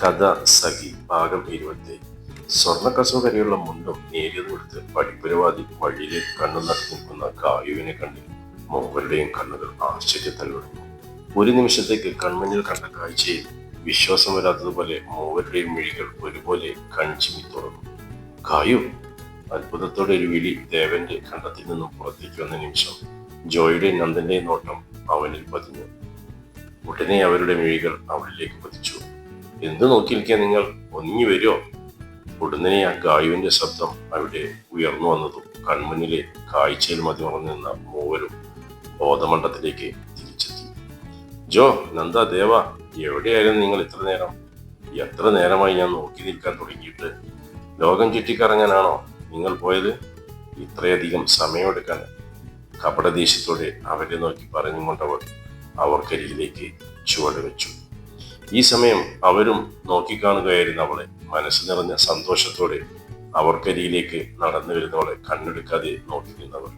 കഥ സഖി ഭാഗം ഇരുപത്തി. സ്വർണക്കസവ് കരയുള്ള മുണ്ടും നേരിയത് കൊടുത്ത് പഠിപ്പുരവാദി വഴിയിലെ കണ്ണു നടത്തി നിൽക്കുന്ന കായുവിനെ കണ്ട് മൂവരുടെയും കണ്ണുകൾ ആശ്ചര്യത്താൽ വിടുന്നു ഒരു നിമിഷത്തേക്ക് കൺമുന്നിൽ കണ്ട കാഴ്ചയിൽ വിശ്വാസം വരാത്തതുപോലെ മൂവരുടെയും മിഴികൾ ഒരുപോലെ കൺചിമ്മി തുറന്നു. കായു അത്ഭുതത്തോടെ ഒരു വിളി ദേവന്റെ കണ്ടത്തിൽ നിന്നും പുറത്തേക്ക് വന്ന നിമിഷം ജോയുടെ നന്ദന്റെയും നോട്ടം അവനിൽ പതിഞ്ഞു. ഉടനെ അവരുടെ മിഴികൾ അവളിലേക്ക് പതിച്ചു. എന്തു നോക്കിയിരിക്കുക നിങ്ങൾ? ഒന്നി വരുമോ ഉടനെ ആ ഗായുവിന്റെ ശബ്ദം അവിടെ ഉയർന്നു വന്നതും കൺമുന്നിലെ കാഴ്ചയിൽ മതി നിന്ന മൂവരും ബോധമണ്ഡത്തിലേക്ക് തിരിച്ചെത്തി. ജോ നന്ദ ദേവ എവിടെയായിരുന്നു നിങ്ങൾ ഇത്ര നേരം? എത്ര നേരമായി ഞാൻ നോക്കി നിൽക്കാൻ തുടങ്ങിയിട്ട്? ലോകം ചുറ്റിക്കറങ്ങാനാണോ നിങ്ങൾ പോയത്? ഇത്രയധികം സമയമെടുക്കാൻ കപടദേശത്തോടെ അവരെ നോക്കി പറഞ്ഞുകൊണ്ടവർ അവർക്കരികിലേക്ക് ചുവട് വെച്ചു. ഈ സമയം അവരും നോക്കിക്കാണുകയായിരുന്നു അവളെ. മനസ്സ് നിറഞ്ഞ സന്തോഷത്തോടെ അവർക്കരിയിലേക്ക് നടന്നു വരുന്നവളെ കണ്ണെടുക്കാതെ നോക്കി നിന്നവർ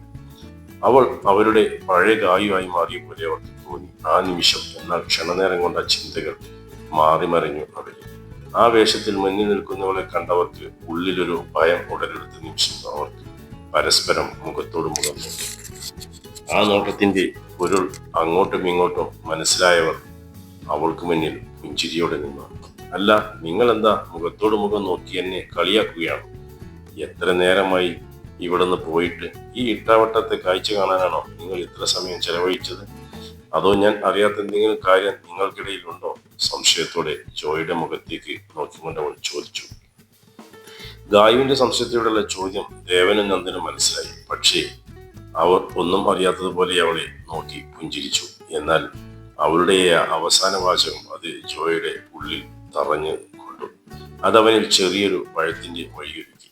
അവൾ അവരുടെ പഴയ ഗായുവായി മാറിയ പോലെ അവർക്ക് തോന്നി. ആ നിമിഷം എന്നാൽ ക്ഷണനേരം കൊണ്ട ചിന്തകൾ മാറിമറിഞ്ഞു അവരിൽ. ആ വേഷത്തിൽ മുന്നിൽ നിൽക്കുന്നവളെ കണ്ടവർക്ക് ഉള്ളിലൊരു ഭയം ഉടലെടുത്ത നിമിഷം അവർക്ക് പരസ്പരം മുഖത്തോട് മുഖം നോക്കി. ആ നോട്ടത്തിന്റെ പൊരുൾ അങ്ങോട്ടും ഇങ്ങോട്ടും മനസ്സിലായവർ അവൾക്ക് മുന്നിൽ പുഞ്ചിരിയോടെ നിന്നു അല്ല നിങ്ങൾ എന്താ മുഖത്തോട് മുഖം നോക്കി എന്നെ കളിയാക്കുകയാണ്? എത്ര നേരമായി ഇവിടുന്ന് പോയിട്ട് ഈ ഇട്ടാവട്ടത്തെ കാഴ്ച കാണാനാണോ നിങ്ങൾ ഇത്ര സമയം ചെലവഴിച്ചത്? അതോ ഞാൻ അറിയാത്ത എന്തെങ്കിലും കാര്യം നിങ്ങൾക്കിടയിൽ ഉണ്ടോ? സംശയത്തോടെ ജോയുടെ മുഖത്തേക്ക് നോക്കിക്കൊണ്ട് അവൾ ചോദിച്ചു. ഗായുവിന്റെ സംശയത്തോടുള്ള ചോദ്യം ദേവനും നന്ദനും മനസ്സിലായി. പക്ഷേ അവർ ഒന്നും അറിയാത്തതുപോലെ അവളെ നോക്കി പുഞ്ചിരിച്ചു. എന്നാൽ അവളുടെ അവസാന വാചകം അത് ജോയുടെ ഉള്ളിൽ തറഞ്ഞു കൊണ്ടു. അതവനിൽ ചെറിയൊരു പഴത്തിന്റെ വഴിയൊരുക്കി.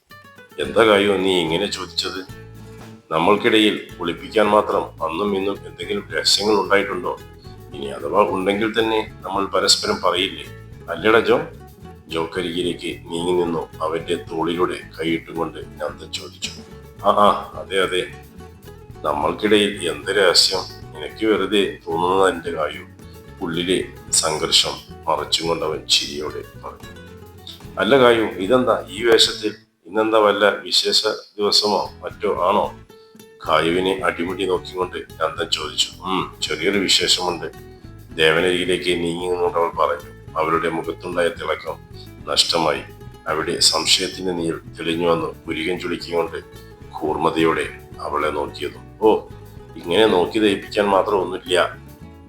എന്താ കാര്യം നീ ഇങ്ങനെ ചോദിച്ചത്? നമ്മൾക്കിടയിൽ ഒളിപ്പിക്കാൻ മാത്രം അന്നും ഇന്നും എന്തെങ്കിലും രഹസ്യങ്ങൾ ഉണ്ടായിട്ടുണ്ടോ? ഇനി അഥവാ ഉണ്ടെങ്കിൽ തന്നെ നമ്മൾ പരസ്പരം പറയില്ലേ? അല്ലട ജോ? ജോക്കരികിലേക്ക് നീങ്ങി നിന്നു അവന്റെ തോളിലൂടെ കൈയിട്ടുകൊണ്ട് നന്ദൻ ചോദിച്ചു. ആ ആ അതെ അതെ. നമ്മൾക്കിടയിൽ എന്ത് രഹസ്യം? എനിക്ക് വെറുതെ തോന്നുന്നത് എന്റെ കായു ഉള്ളിലെ സംഘർഷം മറച്ചും കൊണ്ടവൻ ചിരിയോടെ പറഞ്ഞു. അല്ല കായു ഇതെന്താ? ഈ വേഷത്തിൽ ഇന്നെന്താ വല്ല വിശേഷ ദിവസമോ മറ്റോ ആണോ? കായുവിനെ അടിമുടി നോക്കിക്കൊണ്ട് നന്ദൻ ചോദിച്ചു. ഉം ചെറിയൊരു വിശേഷമുണ്ട്. ദേവനരിയിലേക്ക് നീങ്ങി നിന്നുകൊണ്ട് അവൾ പറഞ്ഞു. അവരുടെ മുഖത്തുണ്ടായ തിളക്കം നഷ്ടമായി. അവിടെ സംശയത്തിന്റെ നീർ തെളിഞ്ഞു വന്ന്. പുരികൻ ചുളിക്കൊണ്ട് കൂർമ്മതയോടെ അവളെ നോക്കിയതും. ഓ ഇങ്ങനെ നോക്കി ദയിപ്പിക്കാൻ മാത്രം ഒന്നുമില്ല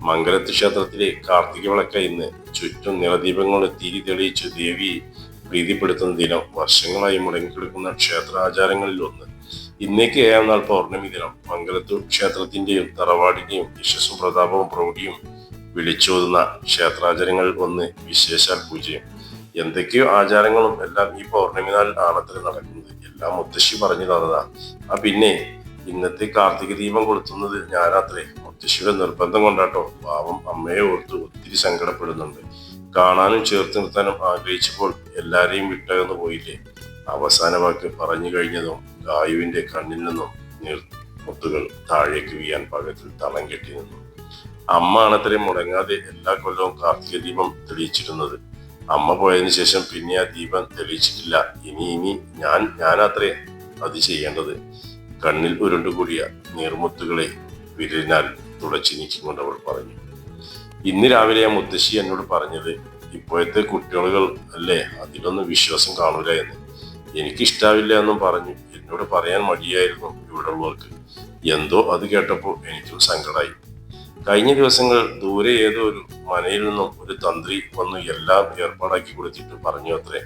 മംഗലത്ത് ക്ഷേത്രത്തിലെ കാർത്തിക വിളക്ക ഇന്ന് ചുറ്റും നിറദീപങ്ങൾ തിരി തെളിയിച്ച് ദേവി പ്രീതിപ്പെടുത്തുന്ന ദിനം വർഷങ്ങളായി മുടങ്ങിക്കിടക്കുന്ന ക്ഷേത്രാചാരങ്ങളിൽ ഒന്ന്. ഇന്നേക്ക് ഏഴാം നാൾ പൗർണമി ദിനം. മംഗലത്തു ക്ഷേത്രത്തിന്റെയും തറവാടിന്റെയും യശസ്സും പ്രതാപവും പ്രൗഢിയും വിളിച്ചോതുന്ന ക്ഷേത്രാചാരങ്ങളിൽ ഒന്ന് വിശേഷാൽ പൂജയും. എന്തൊക്കെയോ ആചാരങ്ങളും എല്ലാം ഈ പൗർണമി നാളിൽ ആണത്തിൽ നടക്കുന്നത്. എല്ലാം മുത്തശ്ശി പറഞ്ഞു തന്നതാ. ആ പിന്നെ ഇന്നത്തെ കാർത്തിക ദീപം കൊളുത്തുന്നത് ഞാനാത്രേ. മുത്തശ്ശിയുടെ നിർബന്ധം കൊണ്ടാട്ടോ. പാവം അമ്മയെ ഓർത്ത് ഒത്തിരി സങ്കടപ്പെടുന്നുണ്ട്. കാണാനും ചേർത്ത് നിർത്താനും ആഗ്രഹിച്ചപ്പോൾ എല്ലാരെയും വിട്ടകന്നു പോയില്ലേ? അവസാന വാക്ക് പറഞ്ഞു കഴിഞ്ഞതും ഗായുവിന്റെ കണ്ണിൽ നിന്നും നീർ മുത്തുകൾ താഴേക്ക് വീയാൻ പാകത്തിൽ തളം കെട്ടി നിന്നു. അമ്മ ആണത്രേ മുടങ്ങാതെ എല്ലാ കൊല്ലവും കാർത്തിക ദീപം തെളിയിച്ചിരുന്നത്. അമ്മ പോയതിന് ശേഷം പിന്നെ ആ ദീപം തെളിയിച്ചിട്ടില്ല. ഇനി ഇനി ഞാൻ ഞാനത്രേ അത് ചെയ്യേണ്ടത്. കണ്ണിൽ ഉരുണ്ടുകൂടിയ നീർമുത്തുകളെ വിരലിനാൽ തുടച്ചു നീക്കിക്കൊണ്ട് അവൾ പറഞ്ഞു ഇന്ന് രാവിലെ ആ മുത്തശ്ശി എന്നോട് പറഞ്ഞത് ഇപ്പോഴത്തെ കുട്ടികൾ അല്ലേ അതിലൊന്നും വിശ്വാസം കാണൂല എന്ന്. എനിക്കിഷ്ടാവില്ല എന്നും പറഞ്ഞു. എന്നോട് പറയാൻ മടിയായിരുന്നു ഇവിടെ ഉള്ളവർക്ക് എന്തോ അത് കേട്ടപ്പോൾ എനിക്കും സങ്കടമായി. കഴിഞ്ഞ ദിവസങ്ങൾ ദൂരെ ഏതോ ഒരു മനയിൽ നിന്നും ഒരു തന്ത്രി വന്നു എല്ലാം ഏർപ്പാടാക്കി കൊടുത്തിട്ട് പറഞ്ഞു അത്രേ.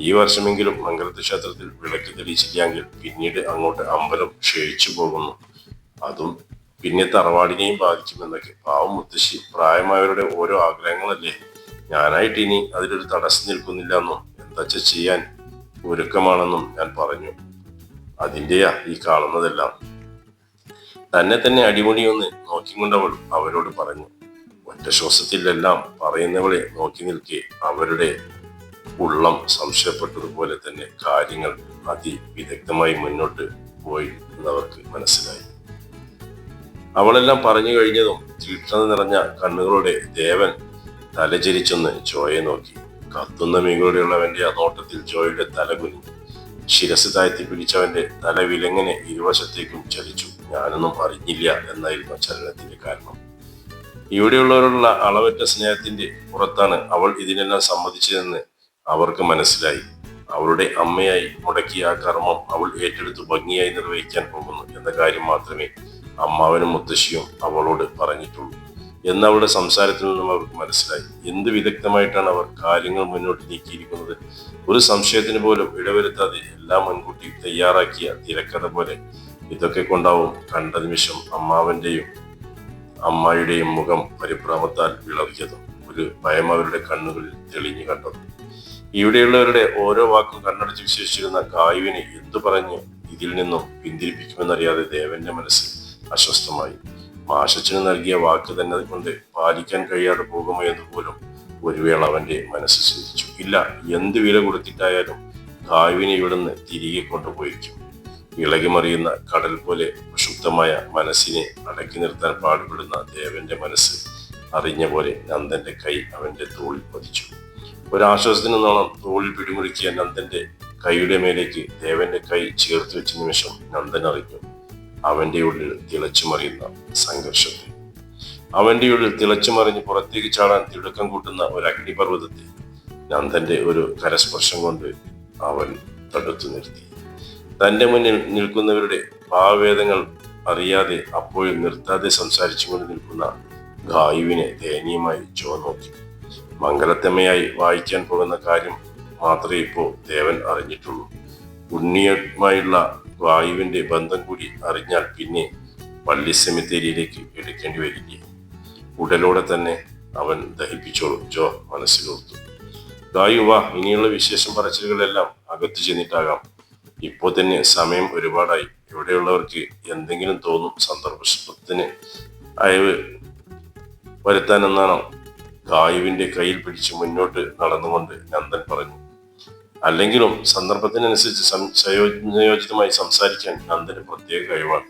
ഈ വർഷമെങ്കിലും മംഗലത്ത് ക്ഷേത്രത്തിൽ വിളക്ക് തെളിയിച്ചില്ലെങ്കിൽ പിന്നീട് അങ്ങോട്ട് അമ്പലം ക്ഷയിച്ചു പോകുന്നു. അതും പിന്നെ തറവാടിനെയും ബാധിക്കുമെന്നൊക്കെ. പാവം മുത്തശ്ശി പ്രായമായവരുടെ ഓരോ ആഗ്രഹങ്ങളല്ലേ? ഞാനായിട്ട് ഇനി അതിലൊരു തടസ്സം നിൽക്കുന്നില്ല എന്നും എന്താ ചെയ്യാൻ ഒരുക്കമാണെന്നും ഞാൻ പറഞ്ഞു. അതിന്റെയാ ഈ കാണുന്നതെല്ലാം. തന്നെ തന്നെ അടിമുടിയൊന്ന് നോക്കിക്കൊണ്ടവൾ അവരോട് പറഞ്ഞു. ഒറ്റ ശ്വാസത്തിലെല്ലാം പറയുന്നവളെ നോക്കി നിൽക്കെ അവരുടെ ഉള്ളം സംശയപ്പെട്ടതുപോലെ തന്നെ കാര്യങ്ങൾ അതിവിദഗ്ധമായി മുന്നോട്ട് പോയി എന്നവർക്ക് മനസ്സിലായി. അവളെല്ലാം പറഞ്ഞു കഴിഞ്ഞതും തീക്ഷണത നിറഞ്ഞ കണ്ണുകളുടെ ദേവൻ തലചരിച്ചൊന്ന് ജോയെ നോക്കി. കത്തുന്ന മീകളുടെയുള്ളവന്റെ ആ നോട്ടത്തിൽ ജോയുടെ തല കുനിഞ്ഞു ശിരസ് താഴ്ത്തി പിടിച്ചവന്റെ തല വിലങ്ങനെ ഇരുവശത്തേക്കും ചലിച്ചു. ഞാനൊന്നും അറിഞ്ഞില്ല എന്നായിരുന്നു ചലനത്തിന്റെ കാരണം. ഇവിടെയുള്ളവരുള്ള അളവറ്റ സ്നേഹത്തിന്റെ പുറത്താണ് അവൾ ഇതിനെല്ലാം സമ്മതിച്ചതെന്ന് അവർക്ക് മനസ്സിലായി. അവളുടെ അമ്മയായി മുടക്കിയ ആ കർമ്മം അവൾ ഏറ്റെടുത്ത് ഭംഗിയായി നിർവഹിക്കാൻ പോകുന്നു എന്ന കാര്യം മാത്രമേ അമ്മാവനും മുത്തശ്ശിയും അവളോട് പറഞ്ഞിട്ടുള്ളൂ എന്ന് അവളുടെ സംസാരത്തിൽ നിന്നും അവർക്ക് മനസ്സിലായി. എന്ത് വിദഗ്ധമായിട്ടാണ് അവർ കാര്യങ്ങൾ മുന്നോട്ട് നീക്കിയിരിക്കുന്നത്? ഒരു സംശയത്തിന് പോലും ഇടവരുത്താതെ എല്ലാം മുൻകൂട്ടി തയ്യാറാക്കിയ തിരക്കഥ പോലെ ഇതൊക്കെ കൊണ്ടാവും കണ്ട നിമിഷം അമ്മാവന്റെയും അമ്മായിയുടെയും മുഖം പരിഭ്രമത്താൽ വിളവിച്ചത് ഒരു ഭയം അവരുടെ കണ്ണുകളിൽ തെളിഞ്ഞു കണ്ടത്. ഇവിടെയുള്ളവരുടെ ഓരോ വാക്കും കണ്ണടച്ച് വിശേഷിച്ചിരുന്ന കായുവിനെ എന്തു പറഞ്ഞ് ഇതിൽ നിന്നും പിന്തിരിപ്പിക്കുമെന്നറിയാതെ ദേവന്റെ മനസ്സ് അസ്വസ്ഥമായി. മാഷച്ചന് നൽകിയ വാക്ക് തന്നെ കൊണ്ട് പാലിക്കാൻ കഴിയാതെ പോകുമോ എന്ന് പോലും ഒരു വേള അവന്റെ മനസ്സ് ചിന്തിച്ചു. ഇല്ല എന്ത് വില കൊടുത്തിട്ടായാലും കായുവിനെ ഇവിടുന്ന് തിരികെ കൊണ്ടുപോയിരിക്കും ഇളകിമറിയുന്ന കടൽ പോലെ പ്രക്ഷുബ്ധമായ മനസ്സിനെ അടക്കി നിർത്താൻ പാടുപെടുന്ന ദേവന്റെ മനസ്സ് അറിഞ്ഞ പോലെ നന്ദന്റെ കൈ അവന്റെ തോളിൽ പതിച്ചു. ഒരാശ്വാസത്തിന് നോളം തോളിൽ പിടിമുറുക്കിയ നന്ദന്റെ കൈയുടെ മേലേക്ക് ദേവന്റെ കൈ ചേർത്ത് വെച്ച നിമിഷം നന്ദൻ അറിഞ്ഞു അവന്റെ ഉള്ളിൽ തിളച്ചുമറിയുന്ന സംഘർഷത്തെ. അവന്റെ ഉള്ളിൽ തിളച്ചു മറിഞ്ഞ് പുറത്തേക്ക് ചാടാൻ തിടുക്കം കൂട്ടുന്ന ഒരു അഗ്നിപർവതത്തെ നന്ദന്റെ ഒരു കരസ്പർശം കൊണ്ട് അവൻ തടുത്തു നിർത്തി. തന്റെ മുന്നിൽ നിൽക്കുന്നവരുടെ ഭാവവേദങ്ങൾ അറിയാതെ അപ്പോഴും നിർത്താതെ സംസാരിച്ചുകൊണ്ട് നിൽക്കുന്ന ഗായുവിനെ ദയനീയമായി ജോ നോക്കി. മംഗലത്തമ്മയായി വായിക്കാൻ പോകുന്ന കാര്യം മാത്രമേ ഇപ്പോൾ ദേവൻ അറിഞ്ഞിട്ടുള്ളൂ. ഉണ്ണിയുമായുള്ള വായുവിന്റെ ബന്ധം കൂടി അറിഞ്ഞാൽ പിന്നെ പള്ളി സെമിത്തേരിയിലേക്ക് എടുക്കേണ്ടി വരില്ലേ? ഉടലോടെ തന്നെ അവൻ ദഹിപ്പിച്ചോളും. ജോ മനസ്സിലോർത്തു ഗായു വാ ഇനിയുള്ള വിശേഷം പറച്ചിലുകളെല്ലാം അകത്തു ചെന്നിട്ടാകാം. ഇപ്പോൾ തന്നെ സമയം ഒരുപാടായി. ഇവിടെയുള്ളവർക്ക് എന്തെങ്കിലും തോന്നും സന്ദർഭത്തിന് അയവ് വരുത്താനെന്നാണോ? ഗായുവിന്റെ കയ്യിൽ പിടിച്ച് മുന്നോട്ട് നടന്നുകൊണ്ട് നന്ദൻ പറഞ്ഞു. അല്ലെങ്കിലും സന്ദർഭത്തിനനുസരിച്ച് സംയോജിതമായി സംസാരിക്കാൻ നന്ദന് പ്രത്യേക കഴിവാണ്.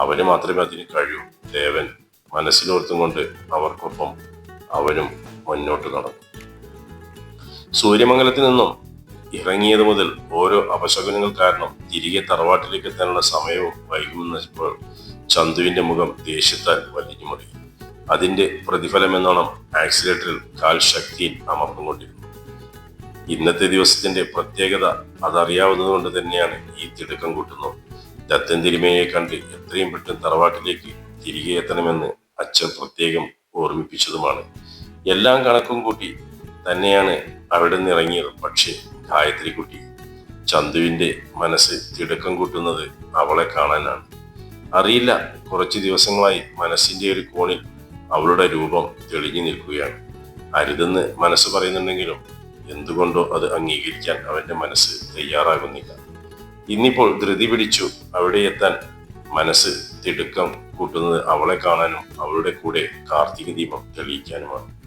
അവന് മാത്രമേ അതിന് കഴിയൂ. ദേവൻ മനസ്സിലോർത്തും കൊണ്ട് അവർക്കൊപ്പം അവനും മുന്നോട്ട് നടന്നു. സൂര്യമംഗലത്തിൽ നിന്നും ഇറങ്ങിയത് മുതൽ ഓരോ അപശകുനങ്ങൾ കാരണം തിരികെ തറവാട്ടിലേക്ക് എത്താനുള്ള സമയവും വൈകുമെന്നപ്പോൾ ചന്തുവിന്റെ മുഖം ദേഷ്യത്താൽ വലിഞ്ഞു മറി അതിന്റെ പ്രതിഫലമെന്നോണം ആക്സിലേറ്ററിൽ കാൽ ശക്തിയിൽ അമർന്നുകൊണ്ടിരുന്നു. ഇന്നത്തെ ദിവസത്തിന്റെ പ്രത്യേകത അതറിയാവുന്നത് കൊണ്ട് തന്നെയാണ് ഈ തിടുക്കം കൂട്ടുന്നു ദത്തൻ തിരുമയെ കണ്ട് എത്രയും പെട്ടെന്ന് തറവാട്ടിലേക്ക് തിരികെ എത്തണമെന്ന് അച്ഛൻ പ്രത്യേകം ഓർമ്മിപ്പിച്ചതുമാണ്. എല്ലാം കണക്കും കൂട്ടി തന്നെയാണ് അവിടെ നിന്ന് ഇറങ്ങിയത്. പക്ഷേ ഗായത്രി കുട്ടി. ചന്തുവിന്റെ മനസ്സ് തിടുക്കം കൂട്ടുന്നത് അവളെ കാണാനാണ്. അറിയില്ല കുറച്ച് ദിവസങ്ങളായി മനസ്സിന്റെ ഒരു കോണിൽ അവളുടെ രൂപം തെളിഞ്ഞു നിൽക്കുകയാണ്. അരുതെന്ന് മനസ്സ് പറയുന്നുണ്ടെങ്കിലും എന്തുകൊണ്ടോ അത് അംഗീകരിക്കാൻ അവന്റെ മനസ്സ് തയ്യാറാകുന്നില്ല. ഇന്നിപ്പോൾ ധൃതി പിടിച്ചു അവിടെ എത്താൻ മനസ്സ് തിടുക്കം കൂട്ടുന്നത് അവളെ കാണാനും അവളുടെ കൂടെ കാർത്തിക ദീപം തെളിയിക്കാനുമാണ്.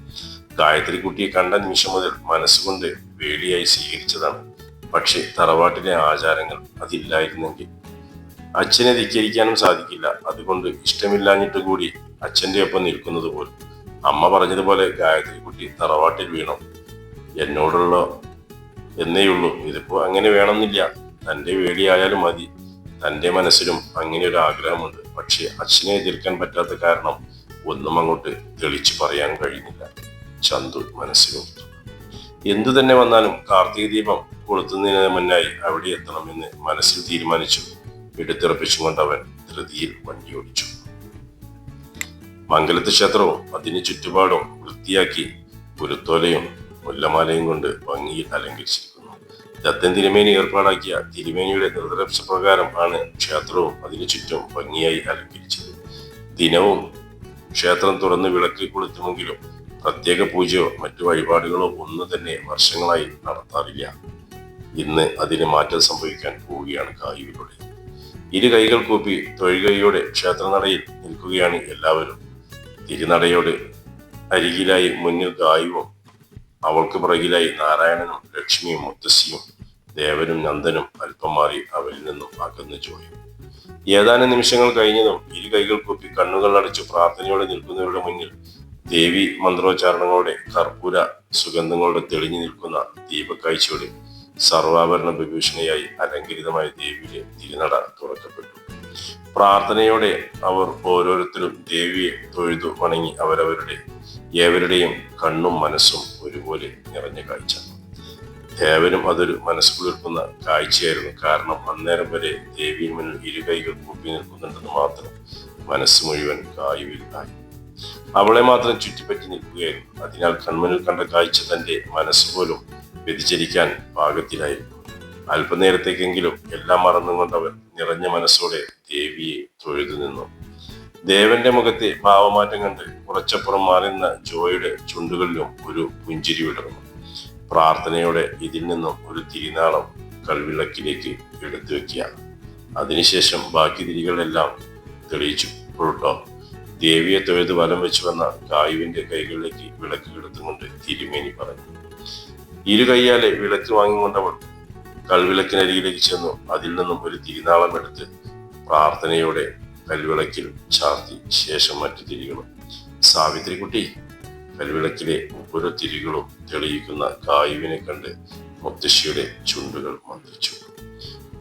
ഗായത്രി കുട്ടിയെ കണ്ട നിമിഷം മുതൽ മനസ്സുകൊണ്ട് വേളിയായി സ്വീകരിച്ചതാണ്. പക്ഷേ തറവാട്ടിലെ ആചാരങ്ങൾ അതില്ലായിരുന്നെങ്കിൽ അച്ഛനെ ധിക്കരിക്കാനും സാധിക്കില്ല. അതുകൊണ്ട് ഇഷ്ടമില്ലാഞ്ഞിട്ട് കൂടി അച്ഛന്റെ ഒപ്പം നിൽക്കുന്നത് പോലും. അമ്മ പറഞ്ഞതുപോലെ ഗായത്രി കുട്ടി തറവാട്ടിൽ വീണോ. എന്നോടുള്ള എന്നേയുള്ളൂ. ഇതിപ്പോൾ അങ്ങനെ വേണമെന്നില്ല. തന്റെ വേടിയായാലും മതി. തന്റെ മനസ്സിലും അങ്ങനെ ഒരു ആഗ്രഹമുണ്ട്. പക്ഷേ അച്ഛനെ എതിർക്കാൻ പറ്റാത്ത കാരണം ഒന്നും അങ്ങോട്ട് തെളിച്ചു പറയാൻ കഴിയുന്നില്ല. ചന്തു മനസ്സിലോർത്തു എന്തു തന്നെ വന്നാലും കാർത്തിക ദീപം കൊളുത്തുന്നതിന് മുന്നായി അവിടെ എത്തണമെന്ന് മനസ്സിൽ തീരുമാനിച്ചു. എടുത്തുറപ്പിച്ചുകൊണ്ട് അവൻ ധൃതിയിൽ വണ്ടി ഓടിച്ചു. മംഗലത്ത് ക്ഷേത്രവും അതിന് ചുറ്റുപാടും വൃത്തിയാക്കി പുരുത്തോലയും മുല്ലമാലയും കൊണ്ട് ഭംഗിയിൽ അലങ്കരിച്ചിരിക്കുന്നു. ദത്തൻ തിരുമേനി ഏർപ്പാടാക്കിയ തിരുമേനിയുടെ നിർദ്ദേശ പ്രകാരം ആണ് ക്ഷേത്രവും അതിനു ചുറ്റും ഭംഗിയായി അലങ്കരിച്ചത്. ദിനവും ക്ഷേത്രം തുറന്ന് വിളക്കിൽ കൊളുത്തുമെങ്കിലും പ്രത്യേക പൂജയോ മറ്റു വഴിപാടുകളോ ഒന്നും തന്നെ വർഷങ്ങളായി നടത്താറില്ല. ഇന്ന് അതിന് മാറ്റം സംഭവിക്കാൻ പോവുകയാണ് കായികളുടെ ഇരു കൈകൾ കൂപ്പി തൊഴുകയോടെ ക്ഷേത്രനടയിൽ നിൽക്കുകയാണ് എല്ലാവരും. തിരുനടയോട് അരികിലായി മുന്നിൽ ഗായുവും അവൾക്ക് പുറകിലായി നാരായണനും ലക്ഷ്മിയും മുത്തശ്ശിയും ദേവനും നന്ദനും അല്പം മാറി അവരിൽ നിന്നും അകന്നു ചോയും ഏതാനും നിമിഷങ്ങൾ കഴിഞ്ഞതും ഇരു കൈകൾ കൂപ്പി കണ്ണുകൾ അടച്ചു പ്രാർത്ഥനയോടെ നിൽക്കുന്നവരുടെ മുന്നിൽ ദേവി മന്ത്രോച്ചാരണങ്ങളുടെ കർപ്പൂര സുഗന്ധങ്ങളുടെ തെളിഞ്ഞു നിൽക്കുന്ന ദീപക്കാഴ്ചയോടെ സർവാഭരണ വിഭൂഷണയായി അലങ്കരിതമായ ദേവിയുടെ തിരുനട തുറക്കപ്പെട്ടു. പ്രാർത്ഥനയോടെ അവർ ഓരോരുത്തരും ദേവിയെ തൊഴുതു വണങ്ങി അവരവരുടെ ഏവരുടെയും കണ്ണും മനസ്സും ഒരുപോലെ നിറഞ്ഞ കാഴ്ച. ദേവനും അതൊരു മനസ്സുകുളിർക്കുന്ന കാഴ്ചയായിരുന്നു. കാരണം അന്നേരം വരെ ദേവിയിൽ മുന്നിൽ ഇരുകൈകൾ കൂപ്പി നിൽക്കുന്നുണ്ടെന്ന് മാത്രം മനസ്സ് മുഴുവൻ കായുവിലായി അവളെ മാത്രം ചുറ്റിപ്പറ്റി നിൽക്കുകയായിരുന്നു. അതിനാൽ കൺമുന്നിൽ കണ്ട കാഴ്ച തന്റെ മനസ്സ് പോലും വ്യതിചരിക്കാൻ പാകത്തിലായിരുന്നു. അല്പനേരത്തേക്കെങ്കിലും എല്ലാം മറന്നുകൊണ്ടവൻ നിറഞ്ഞ മനസ്സോടെ ദേവിയെ തൊഴുതു നിന്നു. ദേവന്റെ മുഖത്തെ ഭാവമാറ്റം കണ്ട് കുറച്ചപ്പുറം മാറുന്ന ജോയുടെ ചുണ്ടുകളിലും ഒരു പുഞ്ചിരി വിടർന്നു. പ്രാർത്ഥനയോടെ ഇതിൽ നിന്നും ഒരു തിരിനാളം കൽവിളക്കിലേക്ക് എടുത്തു വെക്കുക അതിനുശേഷം ബാക്കി തിരികളെല്ലാം തെളിയിച്ചു. പുറട്ടോ ദേവിയെ തൊഴുത് വലം വെച്ച് വന്ന കായുവിന്റെ കൈകളിലേക്ക് വിളക്ക് കിടത്തുകൊണ്ട് തിരുമേനി പറഞ്ഞു. ഇരു കൈയാലെ വിളക്ക് വാങ്ങിക്കൊണ്ടവൾ കൽവിളക്കിനരികിലേക്ക് ചെന്നു. അതിൽ നിന്നും ഒരു തിരുനാളം എടുത്ത് പ്രാർത്ഥനയോടെ കൽവിളക്കിൽ ചാർത്തി ശേഷം മറ്റു തിരികളും. സാവിത്രിക്കുട്ടി കൽവിളക്കിലെ ഓരോ തിരികളും തെളിയിക്കുന്ന കായുവിനെ കണ്ട് മുത്തശ്ശിയുടെ ചുണ്ടുകൾ മന്ത്രിച്ചു.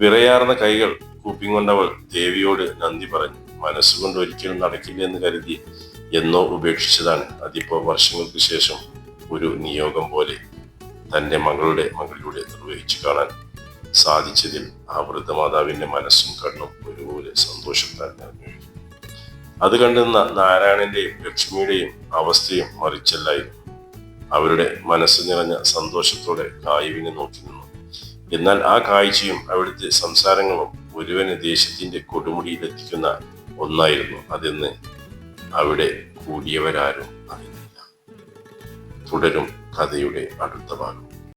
വിറയാർന്ന കൈകൾ കൂപ്പിക്കൊണ്ടവൾ ദേവിയോട് നന്ദി പറഞ്ഞു. മനസ്സുകൊണ്ട് ഒരിക്കലും നടക്കില്ല എന്ന് കരുതി എന്നോ ഉപേക്ഷിച്ചതാണ്. അതിപ്പോ വർഷങ്ങൾക്ക് ശേഷം ഒരു നിയോഗം പോലെ തന്റെ മകളുടെ മകളിലൂടെ നിർവഹിച്ചു കാണാൻ സാധിച്ചതിൽ ആ വൃദ്ധമാതാവിന്റെ മനസ്സും കണ്ണും ഒരുപോലെ സന്തോഷത്താൽ നിറഞ്ഞു അത് കണ്ടുന്ന നാരായണന്റെയും ലക്ഷ്മിയുടെയും അവസ്ഥയും മറിച്ചല്ലായിരുന്നു അവരുടെ മനസ്സ് നിറഞ്ഞ സന്തോഷത്തോടെ കായുവിനെ നോക്കി നിന്നു. എന്നാൽ ആ കാഴ്ചയും അവിടുത്തെ സംസാരങ്ങളും ഒരുവന് ദേശത്തിന്റെ കൊടുമുടിയിലെത്തിക്കുന്ന ഒന്നായിരുന്നു. അതെന്ന് അവിടെ കൂടിയവരാരും അറിഞ്ഞില്ല. തുടരും കഥയുടെ അടുത്ത ഭാഗം.